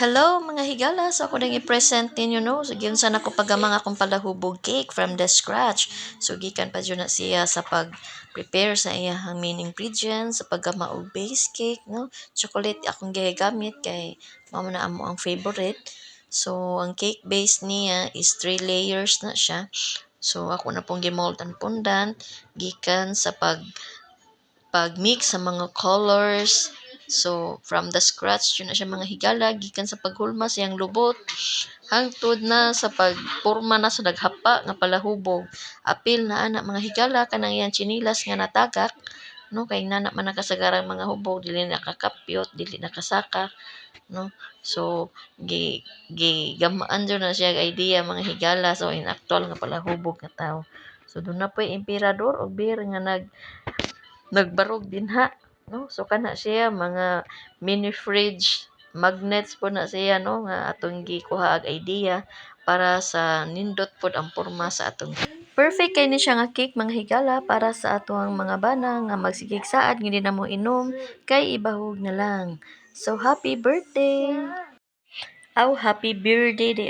Hello mga higala, so ako nang i-present ninyo no. So giyon sana ko pagamang akong palahubog cake from the scratch. So gikan pa dyan na siya sa pag prepare sa iyang main ingredients, sa paggama og base cake no. Chocolate akong gigamit kay mao na amo ang favorite. So ang cake base niya is three layers na siya. So ako na pong gimold ang pundan gikan sa pag pag-mix sa mga colors. So, from the scratch, yun na siya mga higala, gikan sa paghulma siyang lubot, hangtod na sa pagporma na sa naghapa nga palahubog. Apil na anak mga higala, kanang iyang chinilas nga natagak, no? Kay nana man nakasagarang mga hubog dili nakakapyot dili nakasaka no? So gi gi gamaan na siya idea mga higala. So in actual nga palahubog nga tao. So doon na po emperador og beer nga nag nagbarog dinha no so kana siya mga mini fridge magnets po na siya no nga atong gikuha og idea para sa nindot pod ang porma sa atong Perfect kay ni siya nga cake mga higala para sa atong mga bana nga magsigig saad nga di na mo inom kay ibahog na lang. So happy birthday. Aw happy birthday di.